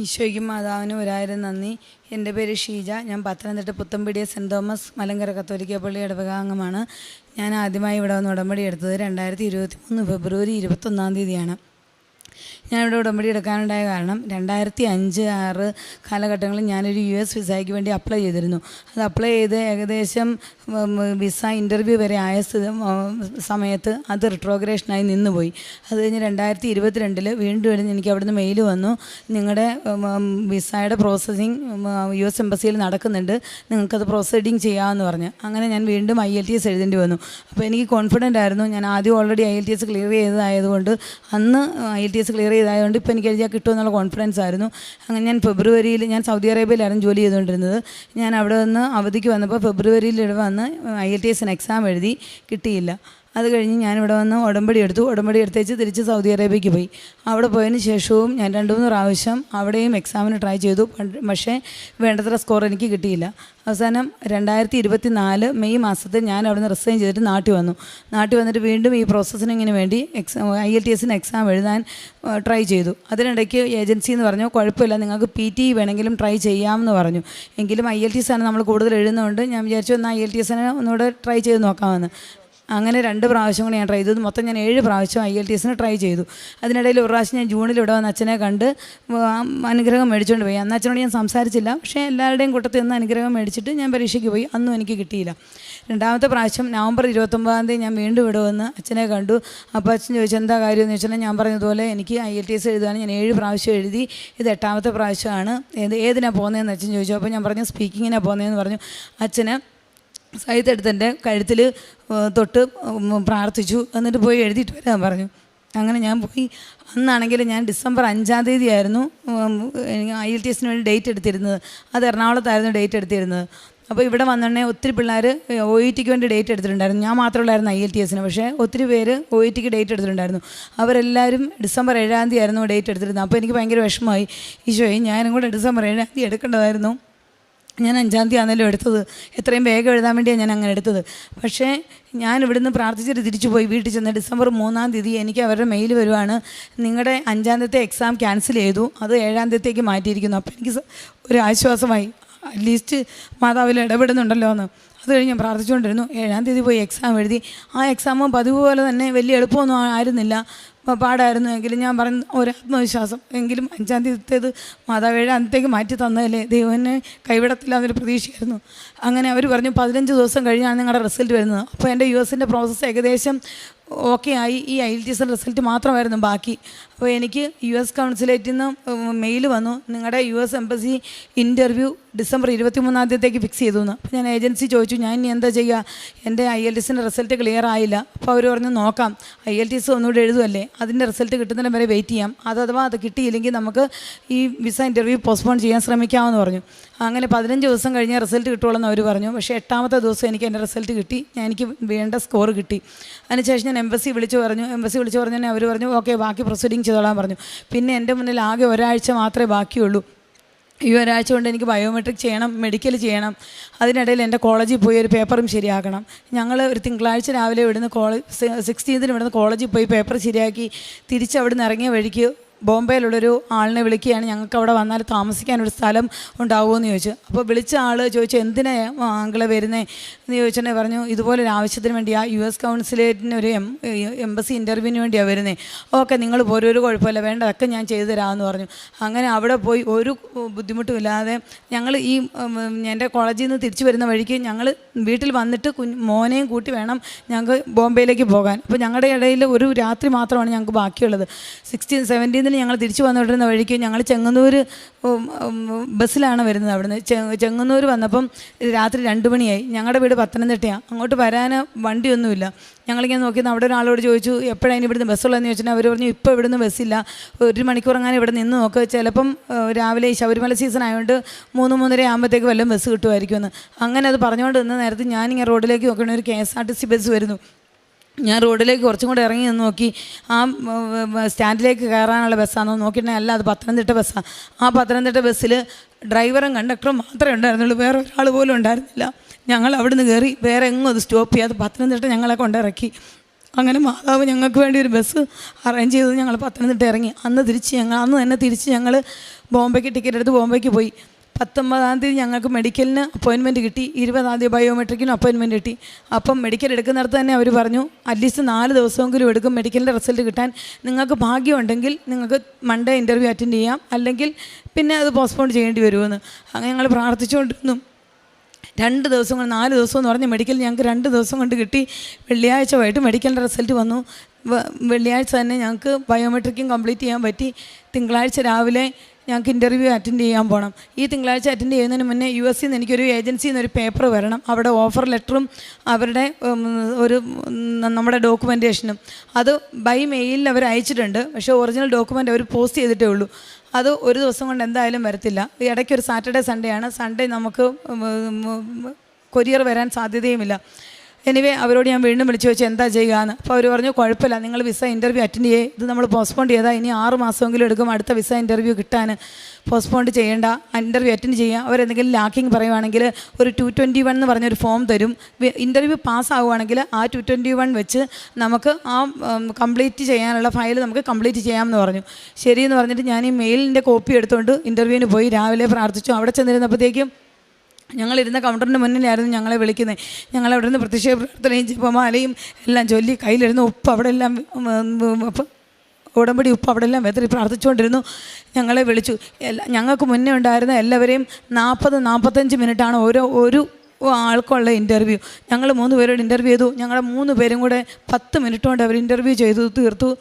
ഈശോയ്ക്കും മാതാവിനും ഒരായിരം നന്ദി. എന്റെ പേര് ഷീജ. ഞാൻ പത്തനംതിട്ട പുത്തമ്പിടിയ സെന്റ് തോമസ് മലങ്കര കത്തോലിക്ക പള്ളി ഇടവകാംഗമാണ് ഞാൻ ആദ്യമായി ഇവിടെ വന്ന് ഉടമ്പടി എടുത്തത് രണ്ടായിരത്തി ഇരുപത്തി മൂന്ന് ഫെബ്രുവരി ഇരുപത്തൊന്നാം തീയതിയാണ്. ഞാനിവിടെ ഉടമ്പടി എടുക്കാനുണ്ടായ കാരണം രണ്ടായിരത്തി അഞ്ച് ആറ് കാലഘട്ടങ്ങളിൽ ഞാനൊരു യു എസ് വിസയ്ക്ക് വേണ്ടി അപ്ലൈ ചെയ്തിരുന്നു. അത് അപ്ലൈ ചെയ്ത് ഏകദേശം വിസ ഇന്റർവ്യൂ വരെ ആയ സമയത്ത് അത് റിട്രോഗ്രേഷനായി നിന്നുപോയി. അത് കഴിഞ്ഞ് രണ്ടായിരത്തി ഇരുപത്തിരണ്ടിൽ വീണ്ടും എനിക്ക് അവിടുന്ന് മെയിൽ വന്നു. നിങ്ങളുടെ വിസയുടെ പ്രോസസ്സിങ് യു എസ് എംബസിയിൽ നടക്കുന്നുണ്ട്. നിങ്ങൾക്കത് പ്രോസീഡിങ് ചെയ്യാമെന്ന് പറഞ്ഞ്. അങ്ങനെ ഞാൻ വീണ്ടും ഐ എൽ ടി എസ് എഴുതേണ്ടി വന്നു. അപ്പോൾ എനിക്ക് കോൺഫിഡന്റ് ആയിരുന്നു. ഞാൻ ആദ്യം already I L T S clear ചെയ്തതായതുകൊണ്ട് അന്ന് I L T S clear ചെയ്തതായതുകൊണ്ട് ഇപ്പോൾ എനിക്ക് എഴുതിയാൽ കിട്ടുമെന്നുള്ള കോൺഫിഡൻസ് ആയിരുന്നു. അങ്ങനെ ഞാൻ ഫെബ്രുവരിയിൽ ഞാൻ സൗദി അറേബ്യയിലായിരുന്നു ജോലി ചെയ്തുകൊണ്ടിരുന്നത്. ഞാൻ അവിടെ നിന്ന് അവധിക്ക് വന്നപ്പോൾ ഫെബ്രുവരിയിൽ വന്ന് ഐ എൽ ടി എസിന് എക്സാം എഴുതി കിട്ടിയില്ല. അത് കഴിഞ്ഞ് ഞാനിവിടെ വന്ന് ഉടമ്പടി എടുത്തു. ഉടമ്പടി എടുത്തേച്ച് തിരിച്ച് സൗദി അറേബ്യയ്ക്ക് പോയി. അവിടെ പോയതിന് ശേഷവും ഞാൻ രണ്ട് മൂന്ന് പ്രാവശ്യം അവിടെയും എക്സാമിന് ട്രൈ ചെയ്തു. പക്ഷേ വേണ്ടത്ര സ്കോർ എനിക്ക് കിട്ടിയില്ല. അവസാനം രണ്ടായിരത്തി ഇരുപത്തി നാല് മെയ് മാസത്തിൽ ഞാൻ അവിടെ നിന്ന് റിസൈൻ ചെയ്തിട്ട് നാട്ടിൽ വന്നു. നാട്ടിൽ വന്നിട്ട് വീണ്ടും ഈ പ്രോസസ്സിങ്ങിന് വേണ്ടി എക്സാം ഐ എൽ ടി എസിന് എക്സാം എഴുതാൻ ട്രൈ ചെയ്തു. അതിനിടയ്ക്ക് ഏജൻസി എന്ന് പറഞ്ഞു കുഴപ്പമില്ല നിങ്ങൾക്ക് പി ടി വേണമെങ്കിലും ട്രൈ ചെയ്യാമെന്ന് പറഞ്ഞു. എങ്കിലും ഐ എൽ ടി എസ് ആണ് നമ്മൾ കൂടുതൽ എഴുതുന്നതുകൊണ്ട് ഞാൻ വിചാരിച്ചു എന്നാൽ ഐ എൽ ടി എസിനെ ഒന്നുകൂടെ ട്രൈ ചെയ്ത് നോക്കാമെന്ന്. അങ്ങനെ രണ്ട് പ്രാവശ്യം കൂടി ഞാൻ ട്രൈ ചെയ്തു. മൊത്തം ഞാൻ ഏഴ് പ്രാവശ്യം ഐ എൽ ടി എസിന് ട്രൈ ചെയ്തു. അതിനിടയിൽ ഒരു പ്രാവശ്യം ഞാൻ ജൂണിൽ ഇവിടെ വന്ന് അച്ഛനെ കണ്ട് അനുഗ്രഹം മേടിച്ചുകൊണ്ട് പോയി. അന്ന് അച്ഛനോട് ഞാൻ സംസാരിച്ചില്ല. പക്ഷേ എല്ലാവരുടെയും കൂട്ടത്തിൽ നിന്ന് അനുഗ്രഹം മേടിച്ചിട്ട് ഞാൻ പരീക്ഷയ്ക്ക് പോയി. അന്നും എനിക്ക് കിട്ടിയില്ല. രണ്ടാമത്തെ പ്രാവശ്യം നവംബർ ഇരുപത്തൊമ്പതാം തീയതി ഞാൻ വീണ്ടും ഇവിടെ വന്ന് അച്ഛനെ കണ്ടു. അപ്പോൾ അച്ഛൻ ചോദിച്ചു എന്താ കാര്യം? എന്ന് വെച്ചാൽ ഞാൻ പറഞ്ഞതുപോലെ എനിക്ക് ഐ എൽ ടി എസ് എഴുതാൻ ഞാൻ ഏഴ് പ്രാവശ്യം എഴുതി. ഇത് എട്ടാമത്തെ പ്രാവശ്യമാണ്. ഏത് ഏതിനാണ് പോകുന്നതെന്ന് അച്ഛൻ ചോദിച്ചു. അപ്പോൾ ഞാൻ പറഞ്ഞു സ്പീക്കിങ്ങിനാണ് പോകുന്നതെന്ന് പറഞ്ഞു. അച്ഛന് സഹിതെടുത്തെന്റെ കഴുത്തിൽ തൊട്ട് പ്രാർത്ഥിച്ചു. എന്നിട്ട് പോയി എഴുതിയിട്ട് വരാൻ പറഞ്ഞു. അങ്ങനെ ഞാൻ പോയി. അന്നാണെങ്കിൽ ഞാൻ ഡിസംബർ അഞ്ചാം തീയതി ആയിരുന്നു ഐ എൽ ടി എസിന് വേണ്ടി ഡേറ്റ് എടുത്തിരുന്നത്. അത് എറണാകുളത്തായിരുന്നു ഡേറ്റ് എടുത്തിരുന്നത്. അപ്പോൾ ഇവിടെ വന്നുടനെ ഒത്തിരി പിള്ളേർ ഒ ഇ ടിക്ക് വേണ്ടി ഡേറ്റ് എടുത്തിട്ടുണ്ടായിരുന്നു. ഞാൻ മാത്രമുള്ളായിരുന്നു ഐ എൽ ടി എസിന് പക്ഷേ ഒത്തിരി പേര് ഒ ഇ ടിക്ക് ഡേറ്റ് എടുത്തിട്ടുണ്ടായിരുന്നു. അവരെല്ലാവരും ഡിസംബർ ഏഴാം തീയതി ആയിരുന്നു ഡേറ്റ് എടുത്തിരുന്നത്. അപ്പോൾ എനിക്ക് ഭയങ്കര വിഷമമായി. ഈശോയെ ഞാനും കൂടെ ഡിസംബർ ഏഴാം തീയതി എടുക്കേണ്ടതായിരുന്നു. ഞാൻ അഞ്ചാം തീയതി ആണല്ലോ എടുത്തത്. എത്രയും വേഗം എഴുതാൻ വേണ്ടിയാണ് ഞാൻ അങ്ങനെ എടുത്തത്. പക്ഷേ ഞാൻ ഇവിടുന്ന് പ്രാർത്ഥിച്ചിട്ട് തിരിച്ചു പോയി. വീട്ടിൽ ചെന്ന് ഡിസംബർ മൂന്നാം തീയതി എനിക്ക് അവരുടെ മെയിൽ വരുവാണ്. നിങ്ങളുടെ അഞ്ചാം തീയതി എക്സാം ക്യാൻസൽ ചെയ്തു. അത് ഏഴാം തീയതിക്ക് മാറ്റിയിരിക്കുന്നു. അപ്പോൾ എനിക്ക് ഒരു ആശ്വാസമായി. അറ്റ്ലീസ്റ്റ് മാതാവിൽ ഇടപെടുന്നുണ്ടല്ലോ എന്ന്. അത് കഴിഞ്ഞ് ഞാൻ പ്രാർത്ഥിച്ചുകൊണ്ടിരുന്നു. ഏഴാം തീയതി പോയി എക്സാം എഴുതി. ആ എക്സാം പതിവ് പോലെ തന്നെ വലിയ എളുപ്പമൊന്നും ആയിരുന്നില്ല. പാടായിരുന്നു എങ്കിലും ഞാൻ പറഞ്ഞ ഒരു ആത്മവിശ്വാസം. എങ്കിലും അഞ്ചാം തീയതിത്തേത് മാതാവ് തീയതിക്ക് മാറ്റി തന്നതല്ലേ ദൈവനെ കൈവിടത്തില്ല എന്നൊരു പ്രതീക്ഷയായിരുന്നു. അങ്ങനെ അവർ പറഞ്ഞു പതിനഞ്ച് ദിവസം കഴിഞ്ഞാണ് നിങ്ങളുടെ റിസൾട്ട് വരുന്നത്. അപ്പോൾ എന്റെ യു എസിന്റെ പ്രോസസ്സ് ഏകദേശം ഓക്കെ ആയി. ഈ ഐ എൽ ടി എസിന്റെ റിസൾട്ട് മാത്രമായിരുന്നു ബാക്കി. അപ്പോൾ എനിക്ക് യു എസ് കൗൺസിലേറ്റിൽ നിന്ന് മെയിൽ വന്നു. നിങ്ങളുടെ U S embassy interview December ഇരുപത്തി മൂന്നാം തീയതിക്ക് ഫിക്സ് ചെയ്തു എന്ന് അപ്പോൾ ഞാൻ ഏജൻസി ചോദിച്ചു ഞാൻ ഇനി എന്താ ചെയ്യുക എന്റെ ഐ എൽ ടി എസിന്റെ റിസൾട്ട് ക്ലിയർ ആയില്ല. അപ്പോൾ അവർ പറഞ്ഞു നോക്കാം. ഐ എൽ ടി എസ് ഒന്നുകൂടെ എഴുതുമല്ലേ അതിന്റെ റിസൾട്ട് കിട്ടുന്നതിന് വരെ വെയിറ്റ് ചെയ്യാം. അത് അഥവാ അത് കിട്ടിയില്ലെങ്കിൽ നമുക്ക് ഈ വിസ ഇന്റർവ്യൂ പോസ്റ്റ്പോൺ ചെയ്യാൻ ശ്രമിക്കാമെന്ന് പറഞ്ഞു. അങ്ങനെ പതിനഞ്ച് ദിവസം കഴിഞ്ഞ് റിസൾട്ട് കിട്ടുമെന്ന് അവർ പറഞ്ഞു. പക്ഷേ എട്ടാമത്തെ ദിവസം എനിക്ക് എന്റെ റിസൾട്ട് കിട്ടി. ഞാൻ എനിക്ക് വേണ്ട സ്കോർ കിട്ടി. അതിനുശേഷം ഞാൻ എംബസി വിളിച്ചു പറഞ്ഞു. എംബസി വിളിച്ചു പറഞ്ഞു അവർ പറഞ്ഞു ഓക്കെ ബാക്കി പ്രൊസീഡിങ് ചെയ്തോളാൻ പറഞ്ഞു. പിന്നെ എന്റെ മുന്നിൽ ആകെ ഒരാഴ്ച മാത്രമേ ബാക്കിയുള്ളൂ. ഈ ഒരാഴ്ച കൊണ്ട് എനിക്ക് ബയോമെട്രിക് ചെയ്യണം മെഡിക്കൽ ചെയ്യണം. അതിനിടയിൽ എന്റെ കോളേജിൽ പോയി ഒരു പേപ്പറും ശരിയാക്കണം. ഞങ്ങൾ ഒരു തിങ്കളാഴ്ച രാവിലെ ഇവിടുന്ന് കോളേജ് സിക്സ്റ്റീൻത്തിന് ഇവിടുന്ന് കോളേജിൽ പോയി പേപ്പർ ശരിയാക്കി തിരിച്ച് അവിടുന്ന് ഇറങ്ങിയ വഴിക്ക് ബോംബെയിലുള്ളൊരു ആളിനെ വിളിക്കുകയാണ്. ഞങ്ങൾക്ക് അവിടെ വന്നാൽ താമസിക്കാനൊരു സ്ഥലം ഉണ്ടാവുമോ എന്ന് ചോദിച്ചു. അപ്പോൾ വിളിച്ച ആൾ ചോദിച്ചു എന്തിനാ ആങ്കിളെ വരുന്നേ? എന്ന് ചോദിച്ചിട്ടുണ്ടെങ്കിൽ പറഞ്ഞു ഇതുപോലെ ഒരു ആവശ്യത്തിന് വേണ്ടി ആ യു എസ് കൗൺസിലേറ്റിന് ഒരു എം എംബസി ഇന്റർവ്യൂവിന് വേണ്ടിയാണ് വരുന്നത് ഓക്കെ നിങ്ങൾ പോരും ഒരു കുഴപ്പമില്ല വേണ്ട അതൊക്കെ ഞാൻ ചെയ്തു തരാമെന്ന് പറഞ്ഞു. അങ്ങനെ അവിടെ പോയി ഒരു ബുദ്ധിമുട്ടുമില്ലാതെ ഞങ്ങൾ ഈ എന്റെ കോളേജിൽ നിന്ന് തിരിച്ചു വരുന്ന വഴിക്ക് ഞങ്ങൾ വീട്ടിൽ വന്നിട്ട് കുഞ്ഞ് മോനെയും കൂട്ടി വേണം ഞങ്ങൾക്ക് ബോംബെയിലേക്ക് പോകാൻ. അപ്പോൾ ഞങ്ങളുടെ ഇടയിൽ ഒരു രാത്രി മാത്രമാണ് ഞങ്ങൾക്ക് ബാക്കിയുള്ളത്. സിക്സ്റ്റീൻ സെവന്റീനിന് ഞങ്ങൾ തിരിച്ചു വന്നുകൊണ്ടിരുന്ന വഴിക്ക് ഞങ്ങൾ ചെങ്ങന്നൂർ ബസ്സിലാണ് വരുന്നത് അവിടുന്ന്. ചെങ്ങന്നൂർ വന്നപ്പം രാത്രി രണ്ട് മണിയായി. ഞങ്ങളുടെ വീട് പത്തനംതിട്ടയാണ് അങ്ങോട്ട് വരാൻ വണ്ടിയൊന്നുമില്ല. ഞങ്ങളിങ്ങനെ നോക്കി അവിടെ ഒരാളോട് ചോദിച്ചു എപ്പോഴാണ് ഇവിടുന്ന് ബസ്സുള്ളതെന്ന് ചോദിച്ചാൽ അവർ പറഞ്ഞു ഇപ്പോൾ ഇവിടുന്ന് ബസ്സില്ല. ഒരു മണിക്കൂർ അങ്ങനെ ഇവിടെ നിന്ന് നോക്ക്. ചിലപ്പം രാവിലെ ഈ ശബരിമല സീസൺ ആയതുകൊണ്ട് മൂന്ന് മൂന്നര ആകുമ്പോഴത്തേക്ക് വല്ലതും ബസ് കിട്ടുമായിരിക്കുമെന്ന്. അങ്ങനെ അത് പറഞ്ഞുകൊണ്ട് നിന്ന നേരത്തെ ഞാനിങ്ങനെ റോഡിലേക്ക് നോക്കണ ഒരു K S R T C bus വരുന്നു. ഞാൻ റോഡിലേക്ക് കുറച്ചും കൂടെ ഇറങ്ങി നിന്ന് നോക്കി. ആ സ്റ്റാൻഡിലേക്ക് കയറാനുള്ള ബസ്സാണോ നോക്കിയിട്ടുണ്ടെങ്കിൽ അല്ല അത് പത്തനംതിട്ട ബസ്സാണ് ആ പത്തനംതിട്ട ബസ്സിൽ ഡ്രൈവറും കണ്ടക്ടറും മാത്രമേ ഉണ്ടായിരുന്നുള്ളൂ. വേറെ ഒരാൾ പോലും ഉണ്ടായിരുന്നില്ല. ഞങ്ങൾ അവിടുന്ന് കയറി വേറെ എങ്ങും അത് സ്റ്റോപ്പ് ചെയ്യാതെ പത്തനംതിട്ട ഞങ്ങളെ കൊണ്ടിറക്കി അങ്ങനെ മാതാവ് ഞങ്ങൾക്ക് വേണ്ടി ഒരു ബസ് അറേഞ്ച് ചെയ്ത് ഞങ്ങൾ പത്തനംതിട്ട ഇറങ്ങി. അന്ന് തിരിച്ച് ഞങ്ങൾ അന്ന് തന്നെ തിരിച്ച് ഞങ്ങൾ ബോംബെക്ക് ടിക്കറ്റ് എടുത്ത് ബോംബെക്ക് പോയി. പത്തൊമ്പതാം തീയതി ഞങ്ങൾക്ക് മെഡിക്കലിന് അപ്പോയിൻമെന്റ് കിട്ടി. ഇരുപതാം തീയതി ബയോമെട്രിക്കിനും അപ്പോയിൻമെന്റ് കിട്ടി. അപ്പം മെഡിക്കൽ എടുക്കുന്നിടത്ത് തന്നെ അവർ പറഞ്ഞു അറ്റ്ലീസ്റ്റ് നാല് ദിവസമെങ്കിലും എടുക്കും മെഡിക്കലിന്റെ റിസൾട്ട് കിട്ടാൻ. നിങ്ങൾക്ക് ഭാഗ്യമുണ്ടെങ്കിൽ നിങ്ങൾക്ക് മൺഡേ ഇന്റർവ്യൂ അറ്റൻഡ് ചെയ്യാം. അല്ലെങ്കിൽ പിന്നെ അത് പോസ്റ്റ്പോൺ ചെയ്യേണ്ടി വരുമെന്ന്. അങ്ങനെ ഞങ്ങൾ പ്രാർത്ഥിച്ചുകൊണ്ടിരുന്നു. രണ്ട് ദിവസം കൊണ്ട് നാല് ദിവസം എന്ന് പറഞ്ഞ് മെഡിക്കൽ ഞങ്ങൾക്ക് രണ്ട് ദിവസം കൊണ്ട് കിട്ടി. വെള്ളിയാഴ്ച വൈകിട്ട് മെഡിക്കലിന്റെ റിസൾട്ട് വന്നു. വെള്ളിയാഴ്ച തന്നെ ഞങ്ങൾക്ക് ബയോമെട്രിക്കും കംപ്ലീറ്റ് ചെയ്യാൻ പറ്റി. തിങ്കളാഴ്ച രാവിലെ ഞങ്ങൾക്ക് ഇന്റർവ്യൂ അറ്റൻഡ് ചെയ്യാൻ പോകണം ഈ തിങ്കളാഴ്ച അറ്റൻഡ് ചെയ്യുന്നതിന് മുന്നേ യു എസ് സിന്ന് എനിക്കൊരു ഏജൻസിയിൽ നിന്ന് ഒരു പേപ്പർ വരണം. അവിടെ ഓഫർ ലെറ്ററും അവരുടെ ഒരു നമ്മുടെ ഡോക്യുമെന്റേഷനും അത് ബൈ മെയിലിൽ അവർ അയച്ചിട്ടുണ്ട്. പക്ഷേ ഒറിജിനൽ ഡോക്യുമെന്റ് അവർ പോസ്റ്റ് ചെയ്തിട്ടേ ഉള്ളൂ. അത് ഒരു ദിവസം കൊണ്ട് എന്തായാലും വരത്തില്ല. ഇടയ്ക്ക് ഒരു സാറ്റർഡേ സൺഡേ ആണ്. സൺഡേ നമുക്ക് കൊരിയർ വരാൻ സാധ്യതയുമില്ല. എനിവേ അവരോട് ഞാൻ വീണ്ടും വിളിച്ചു വെച്ച് എന്താ ചെയ്യുകയെന്ന് അപ്പോൾ അവർ പറഞ്ഞു കുഴപ്പമില്ല നിങ്ങൾ വിസ ഇന്റർവ്യൂ അറ്റൻഡ് ചെയ്യേ. ഇത് നമ്മൾ പോസ്റ്റ്പോൺ ചെയ്താൽ ഇനി ആറ് മാസമെങ്കിലും എടുക്കും അടുത്ത വിസ ഇന്റർവ്യൂ കിട്ടാൻ പോസ്റ്റ്പോൺ ചെയ്യേണ്ട ഇന്റർവ്യൂ അറ്റൻഡ് ചെയ്യുക അവരെന്തെങ്കിലും ലാക്കിങ് പറയുവാണെങ്കിൽ ഒരു ടു ട്വന്റി വൺ എന്ന് പറഞ്ഞൊരു ഫോം തരും. ഇന്റർവ്യൂ പാസ്സാവുകയാണെങ്കിൽ ആ ടു ട്വന്റി വൺ വെച്ച് നമുക്ക് ആ കംപ്ലീറ്റ് ചെയ്യാനുള്ള ഫയൽ നമുക്ക് കംപ്ലീറ്റ് ചെയ്യാമെന്ന് പറഞ്ഞു. ശരിയെന്ന് പറഞ്ഞിട്ട് ഞാൻ ഈ മെയിലിന്റെ കോപ്പി എടുത്തുകൊണ്ട് ഇന്റർവ്യൂവിന് പോയി രാവിലെ പ്രാർത്ഥിച്ചു. അവിടെ ചെന്നിരുന്നപ്പോഴത്തേക്കും ഞങ്ങളിരുന്ന കൗണ്ടറിന്റെ മുന്നിലായിരുന്നു ഞങ്ങളെ വിളിക്കുന്നത്. ഞങ്ങൾ അവിടെ നിന്ന് പ്രത്യക്ഷ പ്രാർത്ഥനയും ജപമാലയും എല്ലാം ചൊല്ലി കയ്യിലിരുന്ന് ഉപ്പ് അവിടെ എല്ലാം ഉടമ്പടി ഉപ്പ് അവിടെ എല്ലാം വെതറി പ്രാർത്ഥിച്ചുകൊണ്ടിരുന്നു. ഞങ്ങളെ വിളിച്ചു. എല്ലാ ഞങ്ങൾക്ക് മുന്നേ ഉണ്ടായിരുന്ന എല്ലാവരെയും നാൽപ്പത് നാൽപ്പത്തഞ്ച് മിനിറ്റാണ് ഓരോ ഒരു ആൾക്കുള്ള ഇന്റർവ്യൂ ഞങ്ങൾ മൂന്ന് പേരോട് ഇന്റർവ്യൂ ചെയ്തു. ഞങ്ങളുടെ മൂന്ന് പേരും കൂടെ പത്ത് മിനിറ്റ് കൊണ്ട് അവർ ഇന്റർവ്യൂ ചെയ്തു തീർത്തു.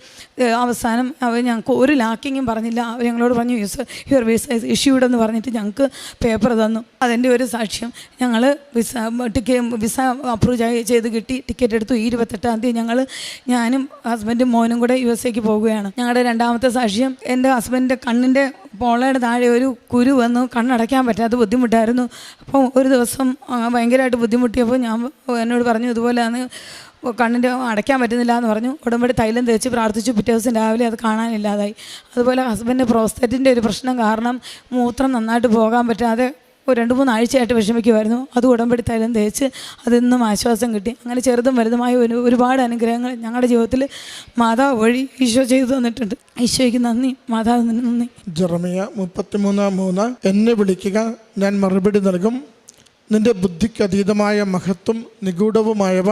അവസാനം അവർ ഞങ്ങൾക്ക് ഒരു ലാക്കിങ്ങും പറഞ്ഞില്ല. അവർ ഞങ്ങളോട് പറഞ്ഞു യുവർ യുവർ വിസ ഇഷ്യൂഡ് എന്ന് പറഞ്ഞിട്ട് ഞങ്ങൾക്ക് പേപ്പർ തന്നു. അതിന്റെ ഒരു സാക്ഷ്യം ഞങ്ങൾ വിസ ടിക്കറ്റ് വിസ അപ്രൂവ് ചെയ്ത് കിട്ടി. ടിക്കറ്റ് എടുത്തു. ഈ ഇരുപത്തെട്ടാം തീയതി ഞങ്ങൾ ഞാനും ഹസ്ബൻഡും മോനും കൂടെ യു എസ് എക്ക് പോവുകയാണ്. ഞങ്ങളുടെ രണ്ടാമത്തെ സാക്ഷ്യം എന്റെ ഹസ്ബൻഡിന്റെ കണ്ണിന്റെ പോളയുടെ താഴെ ഒരു കുരു വന്നു. കണ്ണടയ്ക്കാൻ പറ്റാത്ത ബുദ്ധിമുട്ടായിരുന്നു. അപ്പോൾ ഒരു ദിവസം ഭയങ്കരമായിട്ട് ബുദ്ധിമുട്ടിയപ്പോൾ ഞാൻ എന്നോട് പറഞ്ഞു ഇതുപോലെ ഇതുപോലെയാണ് കണ്ണിന്റെ അടയ്ക്കാൻ പറ്റുന്നില്ല എന്ന് പറഞ്ഞു. ഉടമ്പടി തൈലം തേച്ച് പ്രാർത്ഥിച്ചു. പിറ്റേ ദിവസം രാവിലെ അത് കാണാനില്ലാതായി. അതുപോലെ ഹസ്ബൻഡ് പ്രോസ്റ്റേറ്റിന്റെ ഒരു പ്രശ്നം കാരണം മൂത്രം നന്നായിട്ട് പോകാൻ പറ്റാതെ ഒരു രണ്ട് മൂന്ന് ആഴ്ചയായിട്ട് വിഷമിക്കുമായിരുന്നു അത് ഉടമ്പടി തേച്ച് അതിൽ നിന്നും ആശ്വാസം കിട്ടി. അങ്ങനെ ചെറുതും വലുതുമായ ഒരു ഒരുപാട് അനുഗ്രഹങ്ങൾ ഞങ്ങളുടെ ജീവിതത്തിൽ മാതാവ് വഴി ഈശോ ചെയ്തു തന്നിട്ടുണ്ട്. ഈശോയ്ക്ക് നന്ദി. മാതാവ് നന്ദി. ജെറമിയ മുപ്പത്തിമൂന്ന് മൂന്ന് എന്നെ വിളിക്കുക. ഞാൻ മറുപടി നൽകും. നിന്റെ ബുദ്ധിക്ക് അതീതമായ മഹത്വം നിഗൂഢവുമായവ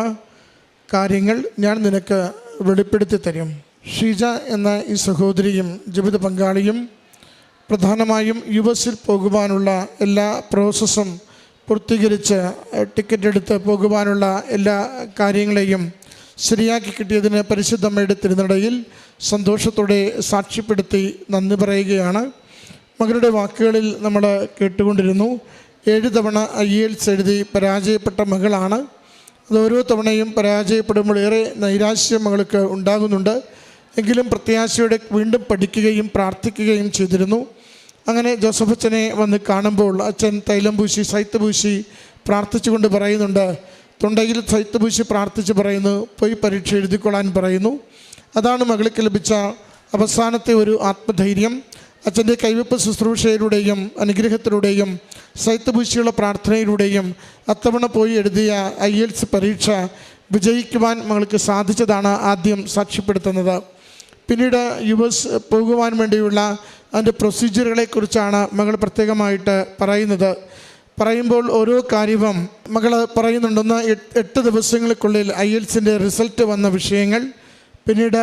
കാര്യങ്ങൾ ഞാൻ നിനക്ക് വെളിപ്പെടുത്തി തരും. ഷീജ എന്ന ഈ സഹോദരിയും ജീവിത പങ്കാളിയും പ്രധാനമായും യു എസിൽ പോകുവാനുള്ള എല്ലാ പ്രോസസ്സും പൂർത്തീകരിച്ച് ടിക്കറ്റ് എടുത്ത് പോകുവാനുള്ള എല്ലാ കാര്യങ്ങളെയും ശരിയാക്കി കിട്ടിയതിന് പരിശുദ്ധമ്മയുടെ തിരുനടയിൽ സന്തോഷത്തോടെ സാക്ഷ്യപ്പെടുത്തി നന്ദി പറയുകയാണ്. മകളുടെ വാക്കുകളിൽ നമ്മൾ കേട്ടുകൊണ്ടിരുന്നു ഏഴ് തവണ ഐ എൽസ് എഴുതി പരാജയപ്പെട്ട മകളാണ്. അത് ഓരോ തവണയും പരാജയപ്പെടുമ്പോൾ ഏറെ നൈരാശ്യം മകൾക്ക് ഉണ്ടാകുന്നുണ്ട്. എങ്കിലും പ്രത്യാശയോടെ വീണ്ടും പഠിക്കുകയും പ്രാർത്ഥിക്കുകയും ചെയ്തിരുന്നു. അങ്ങനെ ജോസഫ് അച്ഛനെ വന്ന് കാണുമ്പോൾ അച്ഛൻ തൈലം പൂശി സൈത്ത് പൂശി പ്രാർത്ഥിച്ചുകൊണ്ട് പറയുന്നുണ്ട്. തൊണ്ടയിൽ സൈത്ത് പൂശി പ്രാർത്ഥിച്ച് പറയുന്നു. പോയി പരീക്ഷ എഴുതിക്കൊള്ളാൻ പറയുന്നു. അതാണ് മകൾക്ക് ലഭിച്ച അവസാനത്തെ ഒരു ആത്മധൈര്യം. അച്ഛന്റെ കൈവപ്പ് ശുശ്രൂഷയിലൂടെയും അനുഗ്രഹത്തിലൂടെയും സൈത്ത് പൂശിയുള്ള പ്രാർത്ഥനയിലൂടെയും അത്തവണ പോയി എഴുതിയ ഐ എൽസ് പരീക്ഷ വിജയിക്കുവാൻ മകൾക്ക് സാധിച്ചതാണ് ആദ്യം സാക്ഷ്യപ്പെടുത്തുന്നത്. പിന്നീട് യു എസ് പോകുവാൻ വേണ്ടിയുള്ള അതിന്റെ പ്രൊസീജിയറുകളെക്കുറിച്ചാണ് മകൾ പ്രത്യേകമായിട്ട് പറയുന്നത്. പറയുമ്പോൾ ഓരോ കാര്യവും മകൾ പറയുന്നുണ്ടെന്ന് എട്ട് ദിവസങ്ങൾക്കുള്ളിൽ ഐ എൽസിന്റെ റിസൾട്ട് വന്ന വിഷയങ്ങൾ. പിന്നീട്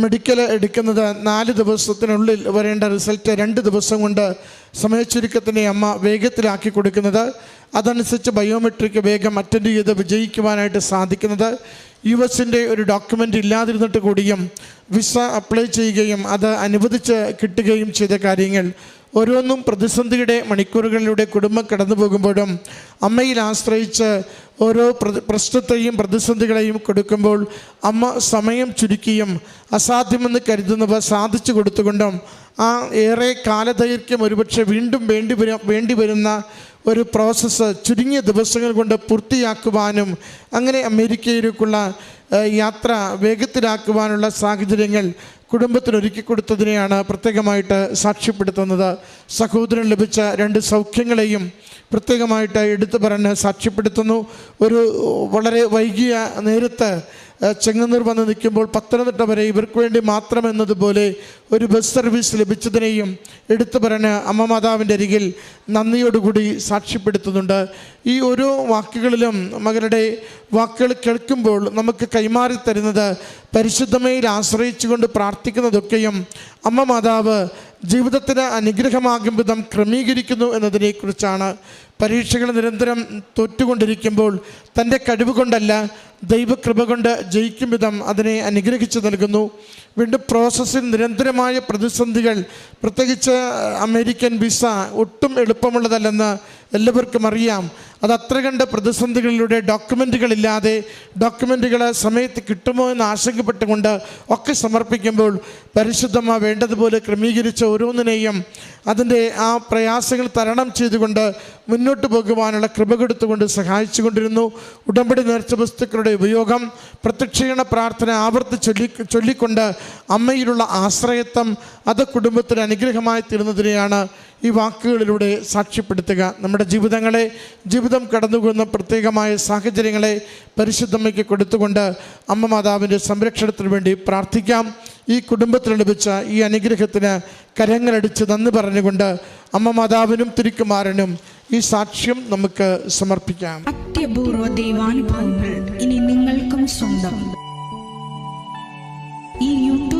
മെഡിക്കൽ എടുക്കുന്നത് നാല് ദിവസത്തിനുള്ളിൽ വരേണ്ട റിസൾട്ട് രണ്ട് ദിവസം കൊണ്ട് സമയച്ചുരുക്കത്തിന്റെ അമ്മ വേഗത്തിലാക്കി കൊടുക്കുന്നത്. അതനുസരിച്ച് ബയോമെട്രിക് വേഗം അറ്റൻഡ് ചെയ്ത് വിജയിക്കുവാനായിട്ട് സാധിക്കുന്നത്. യു എസിന്റെ ഒരു ഡോക്യുമെന്റ് ഇല്ലാതിരുന്നിട്ട് കൂടിയും വിസ അപ്ലൈ ചെയ്യുകയും അത് അനുവദിച്ച് കിട്ടുകയും ചെയ്ത കാര്യങ്ങൾ ഓരോന്നും പ്രതിസന്ധിയുടെ മണിക്കൂറുകളിലൂടെ കുടുംബം കടന്നു പോകുമ്പോഴും അമ്മയിൽ ആശ്രയിച്ച് ഓരോ പ്ര- പ്രശ്നത്തെയും പ്രതിസന്ധികളെയും കൊടുക്കുമ്പോൾ അമ്മ സമയം ചുരുക്കിയും അസാധ്യമെന്ന് കരുതുന്നവ സാധിച്ചു കൊടുത്തുകൊണ്ടും ആ ഏറെ കാലദൈർഘ്യം ഒരുപക്ഷെ വീണ്ടും വേണ്ടി വേണ്ടി വരുന്ന ഒരു പ്രോസസ്സ് ചുരുങ്ങിയ ദിവസങ്ങൾ കൊണ്ട് പൂർത്തിയാക്കുവാനും അങ്ങനെ അമേരിക്കയിലേക്കുള്ള യാത്ര വേഗത്തിലാക്കുവാനുള്ള സാഹചര്യങ്ങൾ കുടുംബത്തിന് ഒരുക്കി കൊടുത്തതിനെയാണ് പ്രത്യേകമായിട്ട് സാക്ഷ്യപ്പെടുത്തുന്നത്. സഹോദരൻ ലഭിച്ച രണ്ട് സൗഖ്യങ്ങളെയും പ്രത്യേകമായിട്ട് എടുത്തു പറഞ്ഞ് സാക്ഷ്യപ്പെടുത്തുന്നു. ഒരു വളരെ വൈകിയ നേരത്തെ ചെങ്ങന്നൂർ വന്ന് നിൽക്കുമ്പോൾ പത്തനംതിട്ട വരെ ഇവർക്ക് വേണ്ടി മാത്രം എന്നതുപോലെ ഒരു ബസ് സർവീസ് ലഭിച്ചതിനെയും എടുത്തു പറഞ്ഞ് അമ്മ മാതാവിന്റെ അരികിൽ നന്ദിയോടുകൂടി സാക്ഷ്യപ്പെടുത്തുന്നുണ്ട്. ഈ ഓരോ വാക്കുകളിലും മകളുടെ വാക്കുകൾ കേൾക്കുമ്പോൾ നമുക്ക് കൈമാറി തരുന്നത് പരിശുദ്ധമയിൽ ആശ്രയിച്ചുകൊണ്ട് പ്രാർത്ഥിക്കുന്നതൊക്കെയും അമ്മ മാതാവ് ജീവിതത്തിന് അനുഗ്രഹമാകും വിധം ക്രമീകരിക്കുന്നു എന്നതിനെക്കുറിച്ചാണ് പരീക്ഷകൾ നിരന്തരം തോറ്റുകൊണ്ടിരിക്കുമ്പോൾ തന്റെ കഴിവ് കൊണ്ടല്ല ദൈവകൃപ കൊണ്ട് ജയിക്കും വിധം അതിനെ അനുഗ്രഹിച്ചു നൽകുന്നു. വീണ്ടും പ്രോസസ്സിൽ നിരന്തരമായ പ്രതിസന്ധികൾ പ്രത്യേകിച്ച് അമേരിക്കൻ വിസ ഒട്ടും എളുപ്പമുള്ളതല്ലെന്ന് എല്ലാവർക്കും അറിയാം. അത് അത്ര കണ്ട് പ്രതിസന്ധികളിലൂടെ ഡോക്യുമെന്റുകളില്ലാതെ ഡോക്യുമെന്റുകൾ സമയത്ത് കിട്ടുമോ എന്ന് ആശങ്കപ്പെട്ടുകൊണ്ട് ഒക്കെ സമർപ്പിക്കുമ്പോൾ പരിശുദ്ധമ വേണ്ടതുപോലെ ക്രമീകരിച്ച ഓരോന്നിനെയും അതിന്റെ ആ പ്രയാസങ്ങൾ തരണം ചെയ്തുകൊണ്ട് മുന്നോട്ട് പോകുവാനുള്ള കൃപ കൊടുത്തുകൊണ്ട് സഹായിച്ചു കൊണ്ടിരുന്നു ഉടമ്പടി നേർച്ച വസ്തുക്കളുടെ ഉപയോഗം പ്രത്യക്ഷീകരണ പ്രാർത്ഥന ആവർത്തി ചൊല്ലി ചൊല്ലിക്കൊണ്ട് അമ്മയിലുള്ള ആശ്രയത്വം അത് കുടുംബത്തിന് അനുഗ്രഹമായി തീർന്നതിനെയാണ് ഈ വാക്കുകളിലൂടെ സാക്ഷ്യപ്പെടുത്തുക. നമ്മുടെ ജീവിതങ്ങളെ ജീവിതം കടന്നുകൊന്ന പ്രത്യേകമായ സാഹചര്യങ്ങളെ പരിശുദ്ധമ്മയ്ക്ക് കൊടുത്തുകൊണ്ട് അമ്മ മാതാവിന്റെ സംരക്ഷണത്തിന് വേണ്ടി പ്രാർത്ഥിക്കാം. ഈ കുടുംബത്തിൽ ലഭിച്ച ഈ അനുഗ്രഹത്തിന് കരങ്ങളടിച്ച് നന്ദി പറഞ്ഞുകൊണ്ട് അമ്മ മാതാവിനും തിരുക്കുമാരനും ഈ സാക്ഷ്യം നമുക്ക് സമർപ്പിക്കാം. അത്യപൂർവ ദൈവാനുഭവങ്ങൾ ഇനി നിങ്ങൾക്കും സ്വന്തം.